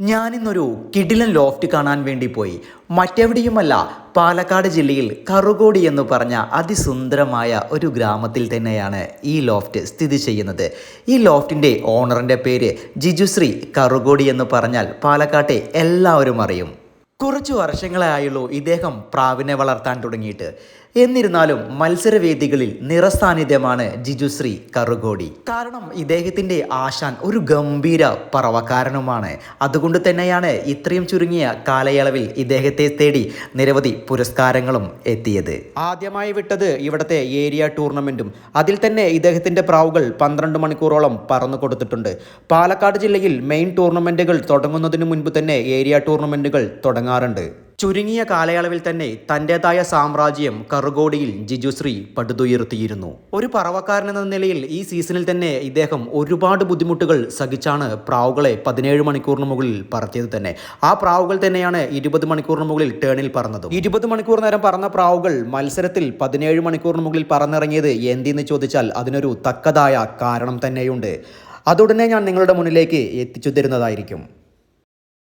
ഞാനിന്നൊരു കിടിലൻ ലോഫ്റ്റ് കാണാൻ വേണ്ടി പോയി. മറ്റെവിടെയുമല്ല പാലക്കാട് ജില്ലയിൽ കറുകോടി എന്ന് പറഞ്ഞ അതിസുന്ദരമായ ഒരു ഗ്രാമത്തിൽ തന്നെയാണ് ഈ ലോഫ്റ്റ് സ്ഥിതി ചെയ്യുന്നത്. ഈ ലോഫ്റ്റിന്റെ ഓണറിന്റെ പേര് ജിജുശ്രീ കറുകോടി എന്ന് പറഞ്ഞാൽ പാലക്കാട്ടെ എല്ലാവരും അറിയും. കുറച്ചു വർഷങ്ങളായുള്ളൂ ഇദ്ദേഹം പ്രാവിനെ വളർത്താൻ തുടങ്ങിയിട്ട്. എന്നിരുന്നാലും മത്സരവേദികളിൽ നിറസാന്നിധ്യമാണ് ജിജുശ്രീ കറുകോടി. കാരണം ഇദ്ദേഹത്തിന്റെ ആശാൻ ഒരു ഗംഭീര പറവക്കാരനുമാണ്. അതുകൊണ്ട് തന്നെയാണ് ഇത്രയും ചുരുങ്ങിയ കാലയളവിൽ ഇദ്ദേഹത്തെ തേടി നിരവധി പുരസ്കാരങ്ങളും എത്തിയത്. ആദ്യമായി വിട്ടത് ഇവിടുത്തെ ഏരിയ ടൂർണമെന്റും അതിൽ തന്നെ ഇദ്ദേഹത്തിന്റെ പ്രാവുകൾ പന്ത്രണ്ട് മണിക്കൂറോളം പറന്നു കൊടുത്തിട്ടുണ്ട്. പാലക്കാട് ജില്ലയിൽ മെയിൻ ടൂർണമെന്റുകൾ തുടങ്ങുന്നതിന് മുൻപ് തന്നെ ഏരിയ ടൂർണമെന്റുകൾ തുടങ്ങാറുണ്ട് ചുരുങ്ങിയ കാലയളവിൽ തന്നെ തന്റെതായ സാമ്രാജ്യം കറുകോടിയിൽ ജിജുശ്രീ പടുതുയർത്തിയിരുന്നു. ഒരു പറവക്കാരനെന്ന നിലയിൽ ഈ സീസണിൽ തന്നെ ഇദ്ദേഹം ഒരുപാട് ബുദ്ധിമുട്ടുകൾ സഹിച്ചാണ് പ്രാവുകളെ പതിനേഴ് മണിക്കൂറിന് മുകളിൽ പറത്തിയത് തന്നെ. ആ പ്രാവുകൾ തന്നെയാണ് ഇരുപത് മണിക്കൂറിന് മുകളിൽ ടേണിൽ പറന്നത്. ഇരുപത് മണിക്കൂർ നേരം പറന്ന പ്രാവുകൾ മത്സരത്തിൽ പതിനേഴ് മണിക്കൂറിന് മുകളിൽ പറന്നിറങ്ങിയത് എന്തിന്ന് ചോദിച്ചാൽ അതിനൊരു തക്കതായ കാരണം തന്നെയുണ്ട്. അതുടനെ ഞാൻ നിങ്ങളുടെ മുന്നിലേക്ക് എത്തിച്ചു തരുന്നതായിരിക്കും.